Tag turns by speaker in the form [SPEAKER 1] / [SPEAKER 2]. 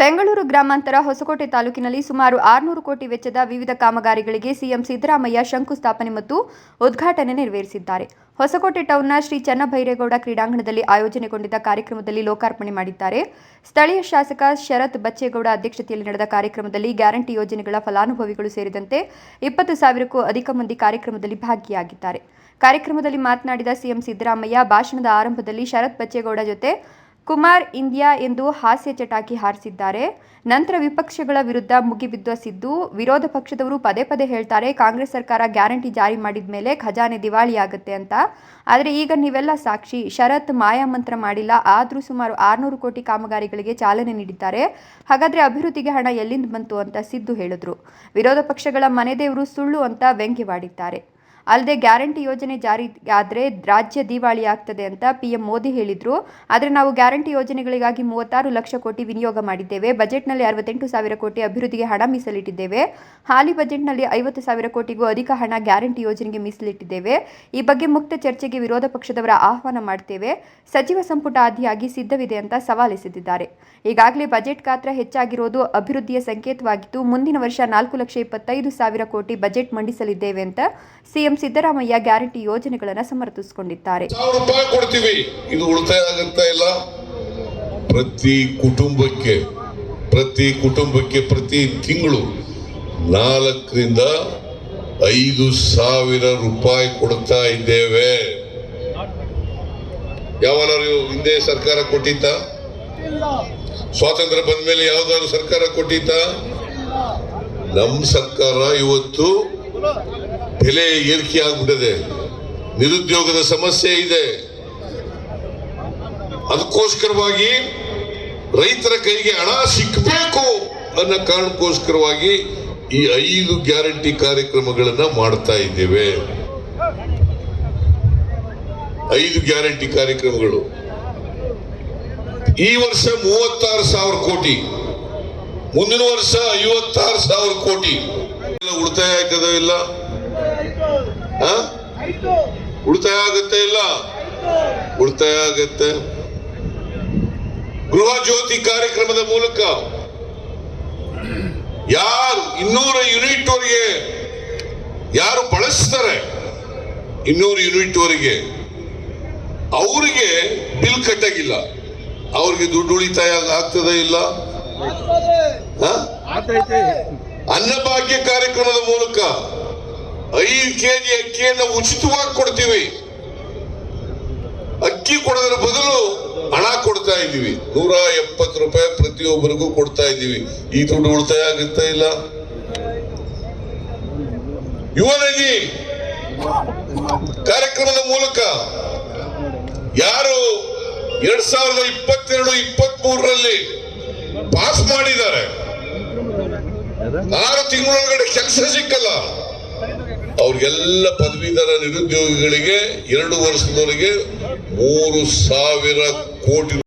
[SPEAKER 1] ಬೆಂಗಳೂರು ಗ್ರಾಮಾಂತರ ಹೊಸಕೋಟೆ ತಾಲೂಕಿನಲ್ಲಿ ಸುಮಾರು ಆರುನೂರು ಕೋಟಿ ವೆಚ್ಚದ ವಿವಿಧ ಕಾಮಗಾರಿಗಳಿಗೆ ಸಿಎಂ ಸಿದ್ದರಾಮಯ್ಯ ಶಂಕುಸ್ಥಾಪನೆ ಮತ್ತು ಉದ್ಘಾಟನೆ ನೆರವೇರಿಸಿದ್ದಾರೆ. ಹೊಸಕೋಟೆ ಟೌನ್ನ ಶ್ರೀ ಚನ್ನಭೈರೇಗೌಡ ಕ್ರೀಡಾಂಗಣದಲ್ಲಿ ಆಯೋಜನೆಗೊಂಡಿದ್ದ ಕಾರ್ಯಕ್ರಮದಲ್ಲಿ ಲೋಕಾರ್ಪಣೆ ಮಾಡಿದ್ದಾರೆ. ಸ್ಥಳೀಯ ಶಾಸಕ ಶರತ್ ಬಚ್ಚೇಗೌಡ ಅಧ್ಯಕ್ಷತೆಯಲ್ಲಿ ನಡೆದ ಕಾರ್ಯಕ್ರಮದಲ್ಲಿ ಗ್ಯಾರಂಟಿ ಯೋಜನೆಗಳ ಫಲಾನುಭವಿಗಳು ಸೇರಿದಂತೆ ಇಪ್ಪತ್ತು ಸಾವಿರಕ್ಕೂ ಅಧಿಕ ಮಂದಿ ಕಾರ್ಯಕ್ರಮದಲ್ಲಿ ಭಾಗಿಯಾಗಿದ್ದಾರೆ. ಕಾರ್ಯಕ್ರಮದಲ್ಲಿ ಮಾತನಾಡಿದ ಸಿಎಂ ಸಿದ್ದರಾಮಯ್ಯ, ಭಾಷಣದ ಆರಂಭದಲ್ಲಿ ಶರತ್ ಬಚ್ಚೇಗೌಡ ಜೊತೆ ಕುಮಾರ್ ಇಂಡಿಯಾ ಎಂದು ಹಾಸ್ಯ ಚಟಾಕಿ ಹಾರಿಸಿದ್ದಾರೆ. ನಂತರ ವಿಪಕ್ಷಗಳ ವಿರುದ್ಧ ಮುಗಿಬಿದ್ದ ಸಿದ್ದು, ವಿರೋಧ ಪಕ್ಷದವರು ಪದೇ ಪದೇ ಹೇಳ್ತಾರೆ, ಕಾಂಗ್ರೆಸ್ ಸರ್ಕಾರ ಗ್ಯಾರಂಟಿ ಜಾರಿ ಮಾಡಿದ ಮೇಲೆ ಖಜಾನೆ ದಿವಾಳಿಯಾಗುತ್ತೆ ಅಂತ. ಆದರೆ ಈಗ ನೀವೆಲ್ಲ ಸಾಕ್ಷಿ, ಶರತ್ ಮಾಯಾಮಂತ್ರ ಮಾಡಿಲ್ಲ, ಆದರೂ ಸುಮಾರು ಆರುನೂರು ಕೋಟಿ ಕಾಮಗಾರಿಗಳಿಗೆ ಚಾಲನೆ ನೀಡಿದ್ದಾರೆ. ಹಾಗಾದರೆ ಅಭಿವೃದ್ಧಿಗೆ ಹಣ ಎಲ್ಲಿಂದ ಬಂತು ಅಂತ ಸಿದ್ದು ಹೇಳಿದ್ರು. ವಿರೋಧ ಪಕ್ಷಗಳ ಮನೆದೇವರು ಸುಳ್ಳು ಅಂತ ವ್ಯಂಗ್ಯವಾಡಿದ್ದಾರೆ. ಅಲ್ಲದೆ ಗ್ಯಾರಂಟಿ ಯೋಜನೆ ಜಾರಿ ಆದರೆ ರಾಜ್ಯ ದಿವಾಳಿ ಆಗ್ತದೆ ಅಂತ ಪಿಎಂ ಮೋದಿ ಹೇಳಿದರು. ಆದರೆ ನಾವು ಗ್ಯಾರಂಟಿ ಯೋಜನೆಗಳಿಗಾಗಿ ಮೂವತ್ತಾರು ಲಕ್ಷ ಕೋಟಿ ವಿನಿಯೋಗ ಮಾಡಿದ್ದೇವೆ. ಬಜೆಟ್ನಲ್ಲಿ ಅರವತ್ತೆಂಟು ಸಾವಿರ ಕೋಟಿ ಅಭಿವೃದ್ಧಿಗೆ ಹಣ ಮೀಸಲಿಟ್ಟಿದ್ದೇವೆ. ಹಾಲಿ ಬಜೆಟ್ನಲ್ಲಿ ಐವತ್ತು ಸಾವಿರ ಕೋಟಿಗೂ ಅಧಿಕ ಹಣ ಗ್ಯಾರಂಟಿ ಯೋಜನೆಗೆ ಮೀಸಲಿಟ್ಟಿದ್ದೇವೆ. ಈ ಬಗ್ಗೆ ಮುಕ್ತ ಚರ್ಚೆಗೆ ವಿರೋಧ ಪಕ್ಷದವರ ಆಹ್ವಾನ ಮಾಡ್ತೇವೆ. ಸಚಿವ ಸಂಪುಟ ಆದಿಯಾಗಿ ಸಿದ್ಧವಿದೆ ಅಂತ ಸವಾಲೆಸೆದಿದ್ದಾರೆ ಈಗಾಗಲೇ ಬಜೆಟ್ ಗಾತ್ರ ಹೆಚ್ಚಾಗಿರೋದು ಅಭಿವೃದ್ಧಿಯ ಸಂಕೇತವಾಗಿದ್ದು, ಮುಂದಿನ ವರ್ಷ ನಾಲ್ಕು ಲಕ್ಷ ಇಪ್ಪತ್ತೈದು ಸಾವಿರ ಕೋಟಿ ಬಜೆಟ್ ಮಂಡಿಸಲಿದ್ದೇವೆ ಅಂತ ಸಿಎಂ ಸಿದ್ದರಾಮಯ್ಯ ಗ್ಯಾರಂಟಿ ಯೋಜನೆಗಳನ್ನು ಸಮರ್ಥಿಸಿಕೊಂಡಿದ್ದಾರೆ.
[SPEAKER 2] ಕೊಡ್ತೀವಿ. ಇದು ಉಳಿತಾಯ ಇಲ್ಲ? ಪ್ರತಿ ಕುಟುಂಬಕ್ಕೆ ಪ್ರತಿ ಕುಟುಂಬಕ್ಕೆ ಪ್ರತಿ ತಿಂಗಳು ನಾಲ್ಕರಿಂದ ಐದು ಸಾವಿರ ರೂಪಾಯಿ ಕೊಡ್ತಾ ಇದ್ದೇವೆ. ಯಾವನಾರು ಹಿಂದೆ ಸರ್ಕಾರ ಕೊಟ್ಟಿತ್ತ? ಸ್ವಾತಂತ್ರ್ಯ ಬಂದ ಮೇಲೆ ಯಾವ್ದಾದ್ರು ಸರ್ಕಾರ ಕೊಟ್ಟಿತ್ತ? ನಮ್ಮ ಸರ್ಕಾರ ಇವತ್ತು ಬೆಲೆ ಏರಿಕೆ ಆಗ್ಬಿಟ್ಟಿದೆ. ನಿರುದ್ಯೋಗದ ಸಮಸ್ಯೆ ಇದೆ. ಅದಕ್ಕೋಸ್ಕರವಾಗಿ ರೈತರ ಕೈಗೆ ಹಣ ಸಿಕ್ಕಬೇಕು ಅನ್ನೋ ಕಾರಣಕ್ಕೋಸ್ಕರವಾಗಿ ಈ ಐದು ಗ್ಯಾರಂಟಿ ಕಾರ್ಯಕ್ರಮಗಳನ್ನ ಮಾಡ್ತಾ ಇದ್ದೇವೆ. ಐದು ಗ್ಯಾರಂಟಿ ಕಾರ್ಯಕ್ರಮಗಳು. ಈ ವರ್ಷ ಮೂವತ್ತಾರು ಸಾವಿರ ಕೋಟಿ. ಮುಂದಿನ ವರ್ಷ ಐವತ್ತಾರು ಸಾವಿರ ಕೋಟಿ. ಉಳಿತಾಯ ಆಯ್ತದ ಇಲ್ಲ? ಉಳಿತಾಯ ಆಗತ್ತೆ ಇಲ್ಲ? ಉಳಿತಾಯ ಆಗತ್ತೆ ಗೃಹ ಜ್ಯೋತಿ ಕಾರ್ಯಕ್ರಮದ ಮೂಲಕ ಯಾರು ಇನ್ನೂರ ಯೂನಿಟ್ ವರೆಗೆ ಯಾರು ಬಳಸ್ತಾರೆ ಇನ್ನೂರು ಯೂನಿಟ್ ವರೆಗೆ ಅವರಿಗೆ ಬಿಲ್ ಕಟ್ಟಾಗಿಲ್ಲ. ಅವ್ರಿಗೆ ದುಡ್ಡು ಉಳಿತಾಯ ಆಗ್ತದ ಇಲ್ಲ? ಅನ್ನಭಾಗ್ಯ ಕಾರ್ಯಕ್ರಮದ ಮೂಲಕ ಐದು ಕೆಜಿ ಅಕ್ಕಿಯನ್ನು ಉಚಿತವಾಗಿ ಕೊಡ್ತೀವಿ. ಅಕ್ಕಿ ಕೊಡೋದ್ರ ಬದಲು ಹಣ ಕೊಡ್ತಾ ಇದ್ದೀವಿ. ನೂರ ಎಪ್ಪತ್ತು ರೂಪಾಯಿ ಪ್ರತಿಯೊಬ್ಬರಿಗೂ ಕೊಡ್ತಾ ಇದ್ದೀವಿ. ಈ ದುಡ್ಡು ಉಳಿತಾಯ ಆಗುತ್ತಾ ಇಲ್ಲ? ಯುವನಜಿ ಕಾರ್ಯಕ್ರಮದ ಮೂಲಕ ಯಾರು ಎರಡ್ ಸಾವಿರದ ಇಪ್ಪತ್ತೆರಡು ಇಪ್ಪತ್ತ್ ಮೂರರಲ್ಲಿ ಪಾಸ್ ಮಾಡಿದ್ದಾರೆ? ಆರು ತಿಂಗಳೊಳಗಡೆ ಕೆಲಸ ಸಿಕ್ಕಲ್ಲ. ಅವ್ರಿಗೆಲ್ಲ ಪದವೀಧರ ನಿರುದ್ಯೋಗಿಗಳಿಗೆ ಎರಡು ವರ್ಷದವರೆಗೆ ಮೂರು ಸಾವಿರ ಕೋಟಿ